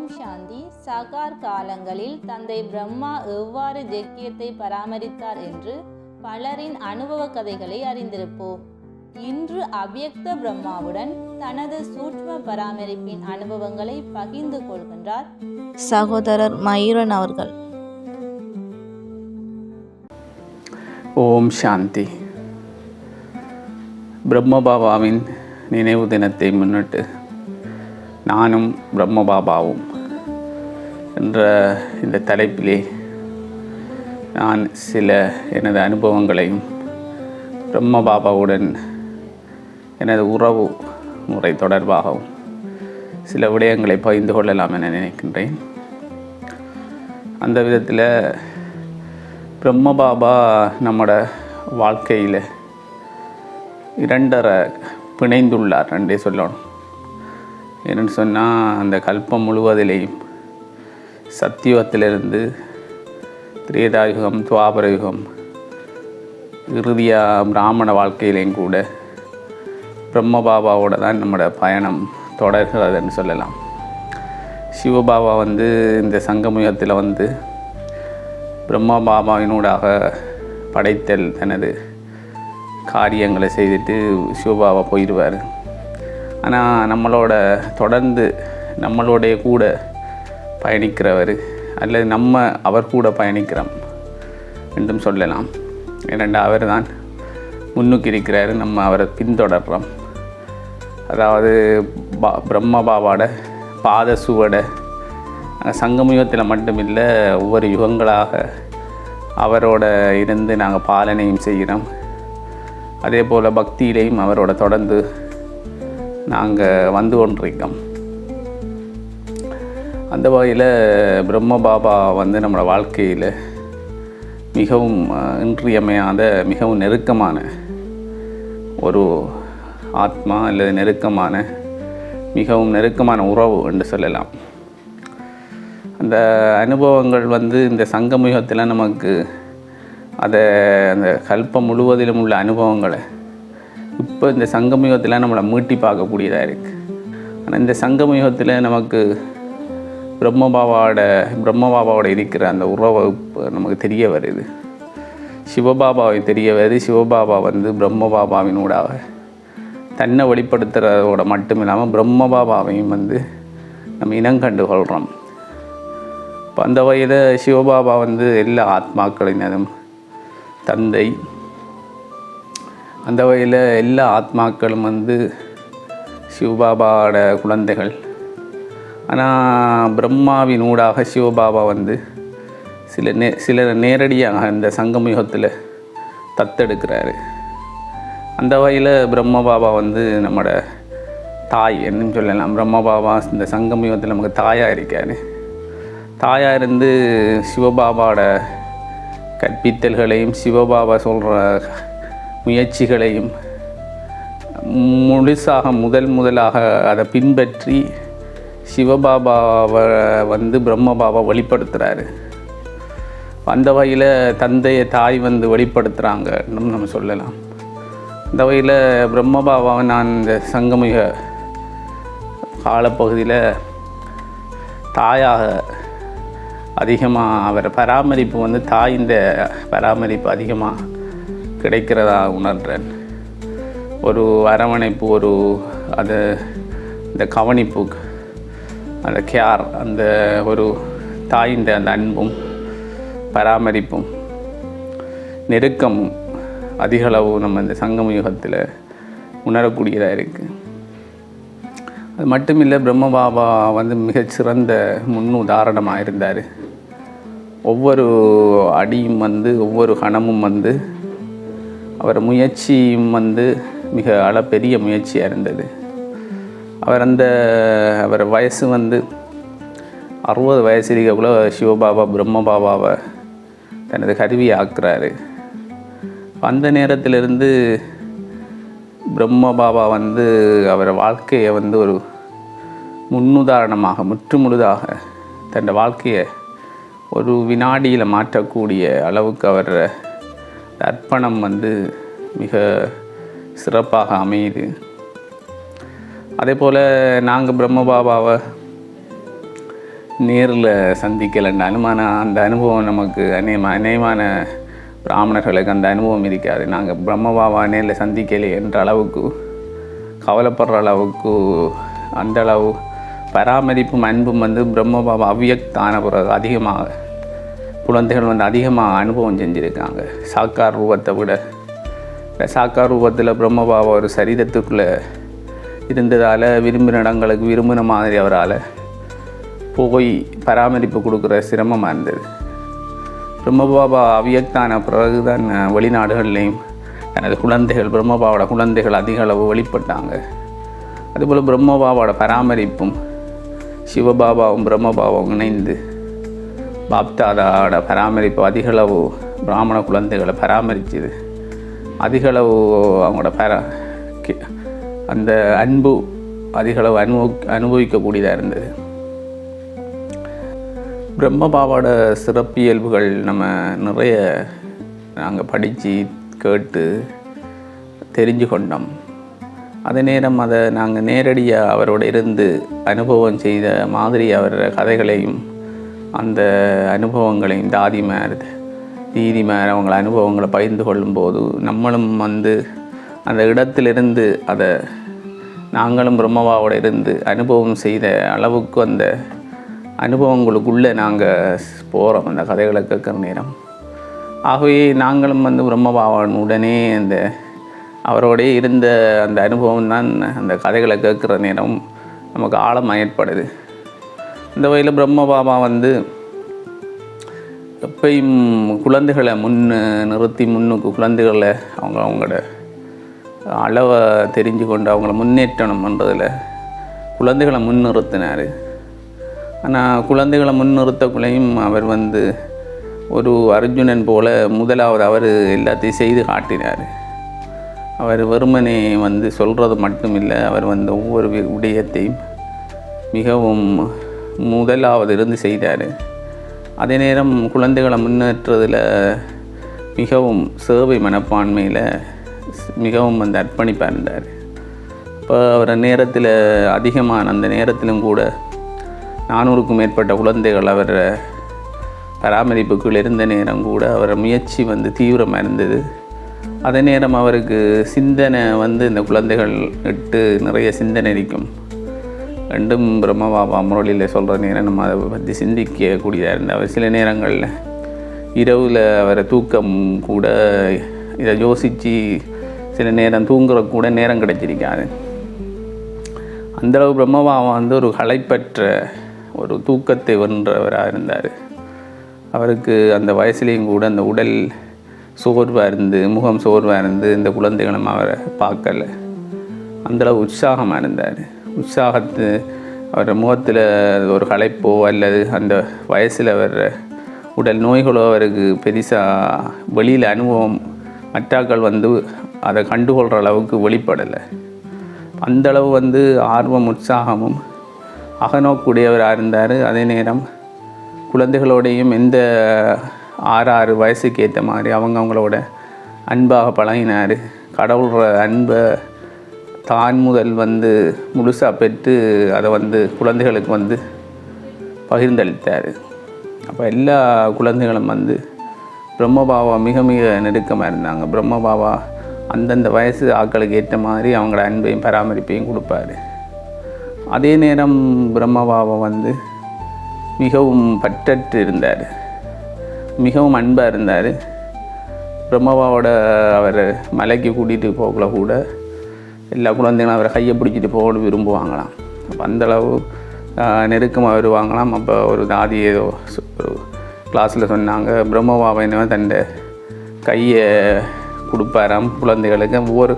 ஓம் சாந்தி சகார் காலங்களில் தந்தை பிரம்மா எவ்வாறு ஜக்கியத்தை பராமரித்தார் என்று பலரின் அனுபவ கதைகளை அறிந்திருப்போம். இன்று அவ்யக்த பிரம்மாவுடன் தனது சூட்ச்ம பராமரிப்பின் அனுபவங்களை பகிர்ந்து கொள்கின்றார் சகோதரர் மயூரன் அவர்கள். ஓம் சாந்தி. பிரம்மபாபாவின் நினைவு தினத்தை முன்னிட்டு நானும் பிரம்மபாபாவும் என்ற இந்த தலைப்பிலே நான் சில எனது அனுபவங்களையும் பிரம்மபாபாவுடன் எனது உறவு முறை தொடர்பாகவும் சில விடயங்களை பகிர்ந்து கொள்ளலாம் என நினைக்கின்றேன். அந்த விதத்தில் பிரம்மபாபா நம்மட வாழ்க்கையில் இரண்டரை பிணைந்துள்ளார் ரெண்டே சொல்லணும். என்னென்னு சொன்னால் அந்த கல்பம் முழுவதிலேயும் சத்தியுகத்திலிருந்து திரேதாயுகம் துவாபர யுகம் இறுதியாக பிராமண வாழ்க்கையிலையும் கூட பிரம்மபாபாவோட தான் நம்மளோட பயணம் தொடர்கிறதுன்னு சொல்லலாம். சிவபாபா வந்து இந்த சங்கமுகத்தில் வந்து பிரம்மபாபாவினூடாக படைத்தல் தனது காரியங்களை செய்துட்டு சிவபாபா போயிடுவார் ஆனால் நம்மளோட தொடர்ந்து நம்மளோடைய கூட பயணிக்கிறவர் அல்லது நம்ம அவர் கூட பயணிக்கிறோம் என்றும் சொல்லலாம். ஏனென்றால் அவர் தான் முன்னுக்கு இருக்கிறாரு நம்ம அவரை பின்தொடர்கிறோம் அதாவது பா பிரம்ம பாபாவோட பாத சுவட சங்கமயுகத்தில் மட்டுமில்லை ஒவ்வொரு யுகங்களாக அவரோட இருந்து நாங்கள் பாலனையும் செய்கிறோம். அதே போல் பக்தியிலையும் அவரோட தொடர்ந்து நாங்கள் வந்து கொண்டிருக்கோம். அந்த வகையில் பிரம்ம பாபா வந்து நம்மளோட வாழ்க்கையில் மிகவும் இன்றியமையாத மிகவும் நெருக்கமான ஒரு ஆத்மா அல்லது நெருக்கமான மிகவும் நெருக்கமான உறவு என்று சொல்லலாம். அந்த அனுபவங்கள் வந்து இந்த சங்கமுகத்தில் நமக்கு அதை அந்த கல்பம் முழுவதிலும் உள்ள அனுபவங்களை இப்போ இந்த சங்கமயுகத்தில் நம்மளை மீட்டி பார்க்கக்கூடியதாக இருக்குது ஆனால் இந்த சங்கமயுகத்தில் நமக்கு பிரம்மபாபாவோட பிரம்மபாபாவோட இருக்கிற அந்த உறவு நமக்கு தெரிய வருது. சிவபாபாவை தெரிய வருது. சிவபாபா வந்து பிரம்மபாபாவினூடாக தன்னை வெளிப்படுத்துகிறதோட மட்டும் இல்லாமல் பிரம்மபாபாவையும் வந்து நம்ம இனங்கண்டு கொள்கிறோம் இப்போ அந்த வகையில் சிவபாபா வந்து எல்லா ஆத்மாக்களினதும் தந்தை அந்த வகையில் எல்லா ஆத்மாக்களும் வந்து சிவபாபாவோட குழந்தைகள். ஆனால் பிரம்மாவின் ஊடாக சிவபாபா வந்து சில நே சில நேரடியாக இந்த சங்கமயுகத்தில் தத்தெடுக்கிறாரு. அந்த வகையில் பிரம்மபாபா வந்து நம்மளோட தாய் என்னன்னு சொல்லலாம். பிரம்ம பாபா இந்த சங்கமயுகத்தில் நமக்கு தாயாக இருக்காரு. தாயாக இருந்து சிவபாபாவோட கற்பித்தல்களையும் சிவபாபா சொல்கிற முயற்சிகளையும் முழுசாக முதல் முதலாக அதை பின்பற்றி சிவபாபாவை வந்து பிரம்மபாபா வெளிப்படுத்துகிறாரு அந்த வகையில் தந்தையை தாய் வந்து வெளிப்படுத்துகிறாங்கன்னு நம்ம சொல்லலாம். அந்த வகையில் பிரம்மபாபாவை நான் இந்த சங்கமிக காலப்பகுதியில் தாயாக அதிகமாக அவரை பராமரிப்பு வந்து தாயின் பராமரிப்பு அதிகமாக கிடைக்கிறதா உணர்கிறேன் ஒரு அரவணைப்பு ஒரு அது இந்த கவனிப்பு அந்த கேர் அந்த ஒரு தாயின் அந்த அன்பும் பராமரிப்பும் நெருக்கம் அதிகளவு நம்ம இந்த சங்கம யுகத்தில் உணரக்கூடியதாக இருக்குது அது மட்டும் இல்லை பிரம்மபாபா வந்து மிகச்சிறந்த முன் உதாரணமாக இருந்தார். ஒவ்வொரு அடியும் வந்து ஒவ்வொரு கணமும் வந்து அவர் முயற்சியும் வந்து மிக அளப்பெரிய முயற்சியாக இருந்தது. அவர் அந்த அவர் வயசு வந்து அறுபது வயசு இருக்கக்குள்ள சிவபாபா பிரம்மபாபாவை தனது கருவியை ஆக்குறாரு. அந்த நேரத்திலிருந்து பிரம்மபாபா வந்து அவர் வாழ்க்கையை வந்து ஒரு முன்னுதாரணமாக முற்றுமுழுதாக தன் வாழ்க்கையை ஒரு வினாடியில் மாற்றக்கூடிய அளவுக்கு அவர் அர்ப்பணம் வந்து மிக சிறப்பாக அமையுது. அதே போல் நாங்கள் பிரம்மபாபாவை நேரில் சந்திக்கலைன்னாலும் ஆனால் அந்த அனுபவம் நமக்கு அநேகமா அநேகமான பிராமணர்களுக்கு அந்த அனுபவம் இருக்காது. நாங்கள் பிரம்மபாபா நேரில் சந்திக்கலை என்ற அளவுக்கு கவலைப்படுற அளவுக்கு அந்த அளவு பராமரிப்பும் அன்பும் வந்து பிரம்மபாபா அவ்வியக்தான பிறகு அதிகமாக குழந்தைகள் வந்து அதிகமாக அனுபவம் செஞ்சுருக்காங்க. சாக்கார் ரூபத்தை விட இந்த சாக்கார் ரூபத்தில் பிரம்மபாபா ஒரு சரீரத்துக்குள்ளே இருந்ததால் விரும்பின இடங்களுக்கு விரும்பின மாதிரி அவரால் போய் பராமரிப்பு கொடுக்குற சிரமமாக இருந்தது. பிரம்மபாபா அவியக்தான பிறகுதான் வெளிநாடுகள்லேயும் தனது குழந்தைகள் பிரம்மபாவோட குழந்தைகள் அதிக அளவு வெளிப்பட்டாங்க. அதுபோல் பிரம்மபாவோட பராமரிப்பும் சிவபாபாவும் பிரம்மபாபாவும் இணைந்து பாப்தாதாவோட பராமரிப்பு அதிகளவு பிராமண குழந்தைகளை பராமரிச்சுது அதிகளவு அவங்களோட பரா அந்த அன்பு அதிகளவு அனுபவ அனுபவிக்கக்கூடியதாக இருந்தது. பிரம்மபாவோட சிறப்பியல்புகள் நம்ம நிறைய நாங்கள் படித்து கேட்டு தெரிஞ்சு கொண்டோம். அதே நேரம் அதை நாங்கள் நேரடியாக அவரோட இருந்து அனுபவம் செய்த மாதிரி அவர் கதைகளையும் அந்த அனுபவங்களையும் தாதிமார் தீதிமார் அவங்கள அனுபவங்களை பகிர்ந்து கொள்ளும்போது நம்மளும் வந்து அந்த இடத்திலிருந்து அதை நாங்களும் பிரம்மபாவோட இருந்து அனுபவம் செய்த அளவுக்கு அந்த அனுபவங்களுக்குள்ளே நாங்கள் போகிறோம் அந்த கதைகளை கேட்குற நேரம். ஆகவே நாங்களும் வந்து பிரம்மபாவன் உடனே அந்த அவரோடே இருந்த அந்த அனுபவம் தான் அந்த கதைகளை கேட்குற நேரம் நமக்கு ஆழம் ஏற்படுது. இந்த வகையில் பிரம்மபாபா வந்து எப்பயும் குழந்தைகளை முன் நிறுத்தி முன்னுக்கு குழந்தைகளை அவங்க அவங்களோட அளவை தெரிஞ்சு கொண்டு அவங்கள முன்னேற்றணுன்றதில் குழந்தைகளை முன்னிறுத்தினார். ஆனால் குழந்தைகளை முன்னிறுத்தக்குள்ளேயும் அவர் வந்து ஒரு அர்ஜுனன் போல் முதலாவது அவர் எல்லாத்தையும் செய்து காட்டினார். அவர் வெறுமனே வந்து சொல்கிறது மட்டும் இல்லை அவர் வந்து ஒவ்வொரு விடயத்தையும் மிகவும் முதலாவது இருந்து செய்தார். அதே நேரம் குழந்தைகளை முன்னேற்றதில் மிகவும் சேவை மனப்பான்மையில் மிகவும் வந்து அர்ப்பணிப்பாக இருந்தார். இப்போ அவர் நேரத்தில் அதிகமான அந்த நேரத்திலும் கூட நானூறுக்கும் மேற்பட்ட குழந்தைகள் அவர் பராமரிப்புக்குள் இருந்த நேரம் கூட அவர் முயற்சி வந்து தீவிரமாக இருந்தது. அதே நேரம் அவருக்கு சிந்தனை வந்து இந்த குழந்தைகள் இட்டு நிறைய சிந்தனை இருக்கும். ரெண்டும் பிரம்மபாபா முரளியில் சொல்கிற நேரம் நம்ம அதை பற்றி சிந்திக்கக்கூடியதாக இருந்தவர் சில நேரங்களில். இரவில் அவரை தூக்கம் கூட இதை யோசித்து சில நேரம் தூங்குற கூட நேரம் கிடைச்சிருக்காது. அந்தளவு பிரம்மபாபா வந்து ஒரு களைப்பற்ற ஒரு தூக்கத்தை வென்றவராக இருந்தார். அவருக்கு அந்த வயசுலேயும் கூட அந்த உடல் சோர்வாக இருந்து முகம் சோர்வாக இருந்து இந்த குழந்தைகளும் அவரை பார்க்கலை. அந்தளவு உற்சாகமாக இருந்தார். உற்சாகத்து அவர் முகத்தில் ஒரு களைப்போ அல்லது அந்த வயசில் வர்ற உடல் நோய்களோ அவருக்கு பெருசாக வெளியில் அனுபவம் மற்றாக்கள் வந்து அதை கண்டுகொள்கிற அளவுக்கு வெளிப்படலை. அந்தளவு வந்து ஆர்வம் உற்சாகமும் அகநோக்குடையவராக இருந்தார். அதே நேரம் குழந்தைகளோடையும் எந்த ஆறு ஆறு வயசுக்கு ஏற்ற மாதிரி அவங்க அவங்களோட அன்பாக பழகினார். கடவுளோட அன்பை தான் முதல் வந்து முழுசாக பெற்று அதை வந்து குழந்தைகளுக்கு வந்து பகிர்ந்தளித்தார். அப்போ எல்லா குழந்தைகளும் வந்து பிரம்மபாவா மிக மிக நெருக்கமாக இருந்தாங்க. பிரம்மபாவா அந்தந்த வயசு ஆட்களுக்கு ஏற்ற மாதிரி அவங்களோட அன்பையும் பராமரிப்பையும் கொடுப்பாரு. அதே நேரம் பிரம்மபாவா வந்து மிகவும் பற்றற்று இருந்தார். மிகவும் அன்பாக இருந்தார். பிரம்மபாவோட அவர் மலைக்கு கூட்டிகிட்டு போகல கூட எல்லா குழந்தைகளும் அவரை கையை பிடிச்சிட்டு போக விரும்புவாங்களாம். அப்போ அந்தளவு நெருக்கமாக வருவாங்களாம். அப்போ ஒரு தாதி ஏதோ ஒரு கிளாஸில் சொன்னாங்க. பிரம்மபாவன் தன் கையை கொடுப்பாராம். குழந்தைகளுக்கு ஒவ்வொரு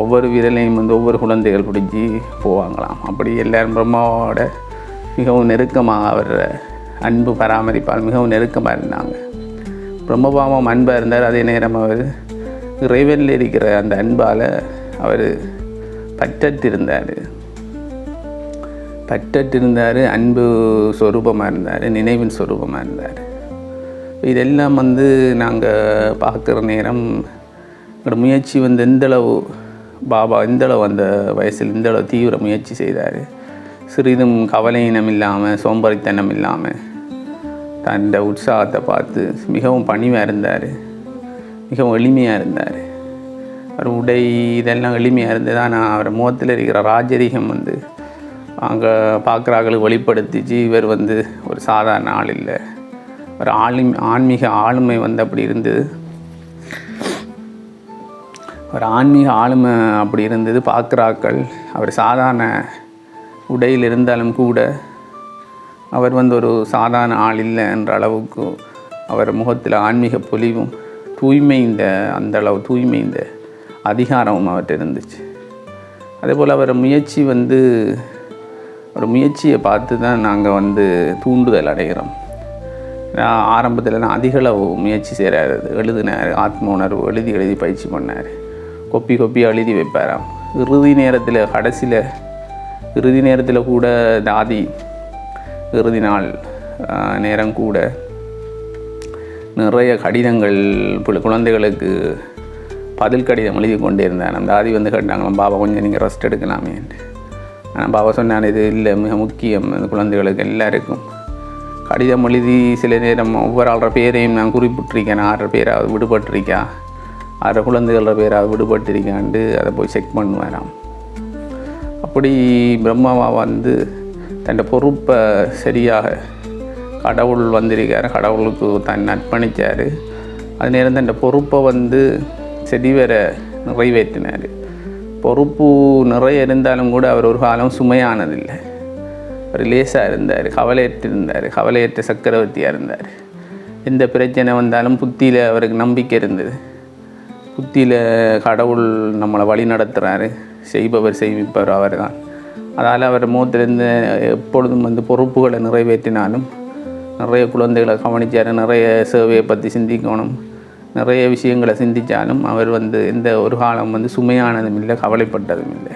ஒவ்வொரு விரலையும் வந்து ஒவ்வொரு குழந்தைகள் பிடிச்சி போவாங்களாம். அப்படி எல்லாரும் பிரம்மாவோட மிகவும் நெருக்கமாக அவர் அன்பு பராமரிப்பால் மிகவும் நெருக்கமாக இருந்தாங்க. பிரம்மபாவம் அன்பாக இருந்தார். அதே நேரம் அவர் இறைவனில் இருக்கிற அந்த அன்பால் அவர் பற்றற்றிருந்தார். பற்றற்றிருந்தார் அன்பு சொரூபமாக இருந்தார் நினைவின் சொரூபமாக இருந்தார் இதெல்லாம் வந்து நாங்கள் பார்க்குற நேரம் எங்களோட முயற்சி வந்து எந்தளவு பாபா எந்தளவு அந்த வயசில் எந்தளவு தீவிர முயற்சி செய்தார். சிறிதும் கவலையினம் இல்லாமல் சோம்பறித்தனம் இல்லாமல் தன்னோட உற்சாகத்தை பார்த்து மிகவும் பணிவாக இருந்தார் மிகவும் எளிமையாக இருந்தார் உடை இதெல்லாம் எளிமையாக இருந்தது. ஆனால் அவர் முகத்தில் இருக்கிற ராஜரீகம் வந்து அங்கே பார்க்குறாங்களுக்கு வெளிப்படுத்திச்சு இவர் வந்து ஒரு சாதாரண ஆள் இல்லை. ஒரு ஆளும் ஆன்மீக ஆளுமை வந்து அப்படி இருந்தது. ஒரு ஆன்மீக ஆளுமை அப்படி இருந்தது. பார்க்குறாக்கள் அவர் சாதாரண உடையில் இருந்தாலும் கூட அவர் வந்து ஒரு சாதாரண ஆள் இல்லை என்ற அளவுக்கு அவர் முகத்தில் ஆன்மீக பொலிவும் தூய்மை இந்த அந்த அளவு தூய்மை இந்த அதிகாரமும் அவர்கிட்ட இருந்துச்சு. அதே போல் அவர் முயற்சி வந்து ஒரு முயற்சியை பார்த்து தான் நாங்கள் வந்து தூண்டுதல் அடைகிறோம். நான் ஆரம்பத்தில் நான் அதிகளவு முயற்சி செய்கிறார் எழுதினார் ஆத்ம உணர்வு எழுதி எழுதி பயிற்சி பண்ணார். கொப்பி கொப்பியாக எழுதி வைப்பாராம். இறுதி நேரத்தில் கடைசியில் இறுதி நேரத்தில் கூட தாதி இறுதி நாள் நேரம் கூட நிறைய கடிதங்கள் குழந்தைகளுக்கு பதில் கடிதம் எழுதி கொண்டே இருந்தேன் அந்த ஆதி வந்து கேட்டாங்களாம் பாபா கொஞ்சம் நீங்கள் ரெஸ்ட் எடுக்கலாமேன்ட்டு ஆனால் பாபா சொன்னான் இது இல்லை மிக முக்கியம். அந்த குழந்தைகளுக்கு எல்லாருக்கும். கடிதம் எழுதி சில நேரம் ஒவ்வொரு ஆள்ற பேரையும் நான் குறிப்பிட்டிருக்கேன். ஆறு பேராவது விடுபட்டிருக்கா? ஆறு குழந்தைகள பேராவது விடுபட்டிருக்கான்ட்டு அதை போய் செக் பண்ணுவாராம். அப்படி பிரம்மாவா வந்து தன் பொறுப்பை சரியாக கடவுள் வந்திருக்காரு. கடவுளுக்கு தன் அர்ப்பணித்தார் அது நேரம் தன் பொறுப்பை வந்து சரிவர நிறைவேற்றினார். பொறுப்பு நிறைய இருந்தாலும் கூட அவர் ஒரு காலம் சுமையானதில்லை. அவர் லேசாக இருந்தார் கவலையற்று இருந்தார் கவலையற்ற சக்கரவர்த்தியாக இருந்தார். எந்த பிரச்சனை வந்தாலும் புத்தியில் அவருக்கு நம்பிக்கை இருந்தது. புத்தியில் கடவுள் நம்மளை வழி நடத்துகிறாரு செய்பவர் செய்விப்பவர் அவர் தான் அதால் அவர் மூத்திலிருந்து எப்பொழுதும் வந்து பொறுப்புகளை நிறைவேற்றினாலும் நிறைய குழந்தைகளை கவனித்தார் நிறைய சேவையை பற்றி சிந்திக்கணும் நிறைய விஷயங்களை சிந்தித்தாலும் அவர் வந்து எந்த ஒரு காலம் வந்து சுமையானதும் இல்லை கவலைப்பட்டதும் இல்லை.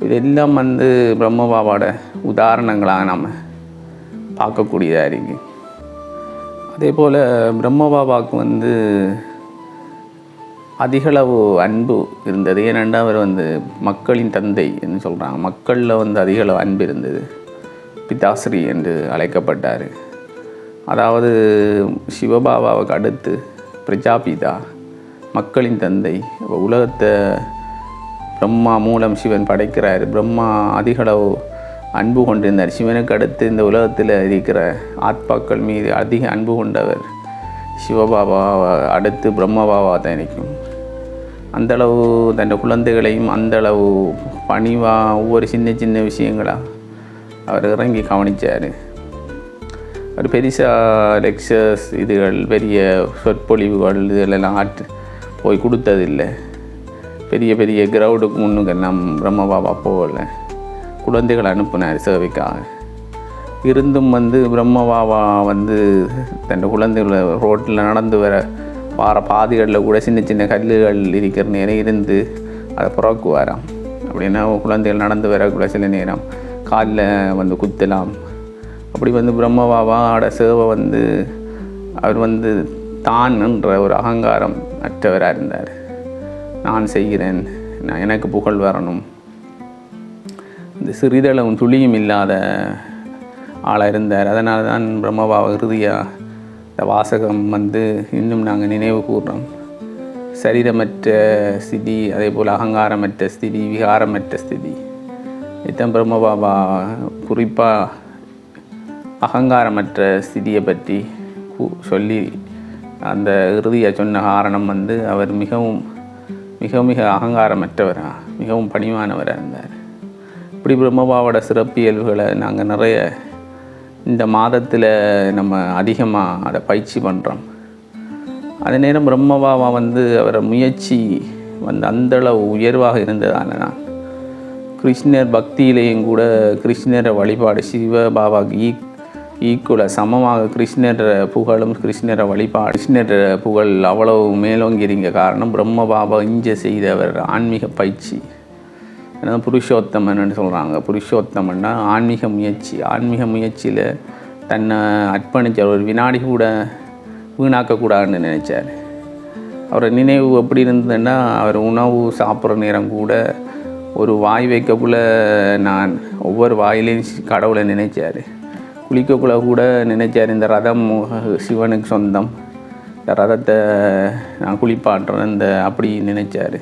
இதெல்லாம் வந்து பிரம்மபாபாவோட உதாரணங்களாக நாம் பார்க்கக்கூடியதாக இருக்கு. அதே போல் பிரம்மபாபாவுக்கு வந்து அதிகளவு அன்பு இருந்தது. ஏனென்றால் அவர் வந்து மக்களின் தந்தை என்று சொல்கிறாங்க மக்களில் வந்து அதிகளவு அன்பு இருந்தது. பிதாஸ்ரீ என்று அழைக்கப்பட்டார். அதாவது சிவபாபாவுக்கு அடுத்து பிரஜாபிதா மக்களின் தந்தை உலகத்தை பிரம்மா மூலம் சிவன் படைக்கிறார். பிரம்மா அதிகளவு அன்பு கொண்டிருந்தார். சிவனுக்கு அடுத்து இந்த உலகத்தில் இருக்கிற ஆத்மாக்கள் மீது அதிக அன்பு கொண்டவர் சிவபாபா அடுத்து பிரம்மபாபா தான் நிற்கும். அந்தளவு தன் குழந்தைகளையும் அந்தளவு பணிவாக ஒவ்வொரு சின்ன சின்ன விஷயங்களாக அவர் இறங்கி கவனித்தார் ஒரு பெரிசா லெக்சர்ஸ் இதுகள் பெரிய சொற்பொழிவுகள் இதெல்லாம் ஆற்று போய் கொடுத்ததில்லை. பெரிய பெரிய கிரவுடுக்கு முன்னுக்கு நம் பிரம்ம பாபா போகல. குழந்தைகளை அனுப்புனார் சேவைக்காக. இருந்தும் வந்து பிரம்ம பாபா வந்து தன் குழந்தைகளை ரோட்டில் நடந்து வர வார பாதைகளில் கூட சின்ன சின்ன கல்லுகள் இருக்கிற நேரம் இருந்து அதை புறக்குவாராம். அப்படின்னா குழந்தைகள் நடந்து வரக்கூட சில நேரம் காலில் வந்து குத்தலாம். அப்படி வந்து பிரம்மபாபாவோட சேவை வந்து அவர் வந்து தான் என்ற ஒரு அகங்காரம் அற்றவராக இருந்தார். நான் செய்கிறேன் நான் எனக்கு புகழ் வரணும். இந்த சிறிதளவும் துளியும் இல்லாத ஆளாக இருந்தார். அதனால தான் பிரம்மபாபா இறுதியாக இந்த வாசகம் வந்து இன்னும் நாங்கள் நினைவு கூறுறோம் சரீரமற்ற ஸ்திதி அதே போல் அகங்காரமற்ற ஸ்திதி விகாரமற்ற ஸ்திதி. இத்தம் பிரம்மபாபா குறிப்பாக அகங்காரமற்ற ஸ்திதியை பற்றி சொல்லி அந்த இறுதியை சொன்ன காரணம் வந்து அவர் மிகவும் மிக மிக அகங்காரமற்றவராக மிகவும் பணிவானவராக இருந்தார். இப்படி பிரம்மபாவோட சிறப்பியல்புகளை நாங்கள் நிறைய இந்த மாதத்தில் நம்ம அதிகமாக அதை பயிற்சி பண்ணுறோம் அதே நேரம் பிரம்மபாவா வந்து அவரை முயற்சி வந்து அந்தளவு உயர்வாக இருந்ததால தான் கிருஷ்ணர் பக்தியிலேயும் கூட கிருஷ்ணரை வழிபாடு சிவ பாபா ஈ ஈக்குவலாக சமமாக கிருஷ்ணர் புகழும் கிருஷ்ணரை வழிபாடு. கிருஷ்ணர் புகழ் அவ்வளவு மேலோங்கிருங்க காரணம் பிரம்ம பாபா இஞ்ச செய்தவர் ஆன்மீக பயிற்சி. ஏன்னா புருஷோத்தமன்னு சொல்கிறாங்க புருஷோத்தமன்னா ஆன்மீக முயற்சி. ஆன்மீக முயற்சியில் தன்னை அர்ப்பணிச்சார் ஒரு வினாடி கூட வீணாக்கக்கூடாதுன்னு நினச்சார். அவரை நினைவு எப்படி இருந்ததுன்னா அவர் உணவு சாப்பிட்ற நேரம் கூட ஒரு வாய் வைக்கக்குள்ள நான் ஒவ்வொரு வாயிலையும் கடவுளை நினைச்சார். குளிக்கக்குள்ள கூட நினைச்சார் இந்த ரதம் சிவனுக்கு சொந்தம். இந்த ரதத்தை நான் குளிப்பாட்டுறேன் இந்த அப்படி நினைச்சார்.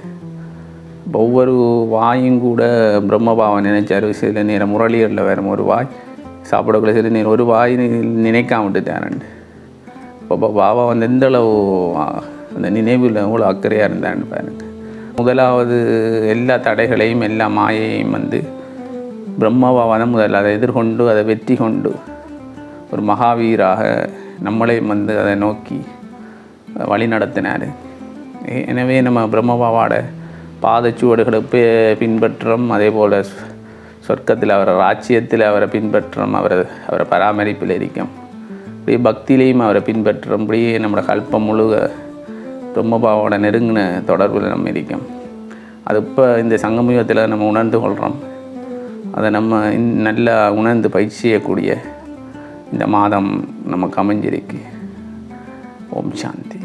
ஒவ்வொரு வாயும் கூட பிரம்மபாவம் நினைச்சார். சில நேரம் முரளியரில் வேறு ஒரு வாய் சாப்பிடக்குள்ள சில நேரம் ஒரு வாய் நினைக்காம விட்டுட்டாரண்டு இப்போ பாபா வந்து எந்தளவு அந்த நினைவில் அவ்வளோ அக்கறையாக இருந்தான்னு பாருங்கள் முதலாவது எல்லா தடைகளையும் எல்லா மாயையும் வந்து பிரம்மாவாக தான் முதல்ல அதை எதிர்கொண்டு அதை வெற்றி கொண்டு ஒரு மகாவீராக நம்மளையும் வந்து அதை நோக்கி வழி நடத்தினார். எனவே நம்ம பிரம்மபாவாட பாதச்சுவடுகளை பின்பற்றுறோம் அதே போல் சொர்க்கத்தில் அவரை ராஜ்யத்தில் அவரை பின்பற்றுறோம் அவரை அவரை பராமரிப்பில் இருக்கும் அப்படியே பக்தியிலையும் அவரை பின்பற்றுறோம் அப்படியே நம்மளோட கல்பம் முழுக பிரம்மபாவோட நெருங்கின தொடர்பில் நம்ம இருக்கோம் அது இப்போ இந்த சங்கமயுகத்தில் நம்ம உணர்ந்து கொள்கிறோம் அதை நம்ம இன்- நல்லா உணர்ந்து பயிற்சி செய்யக்கூடிய இந்த மாதம் நமக்கு அமைஞ்சிருக்கு. ஓம் சாந்தி.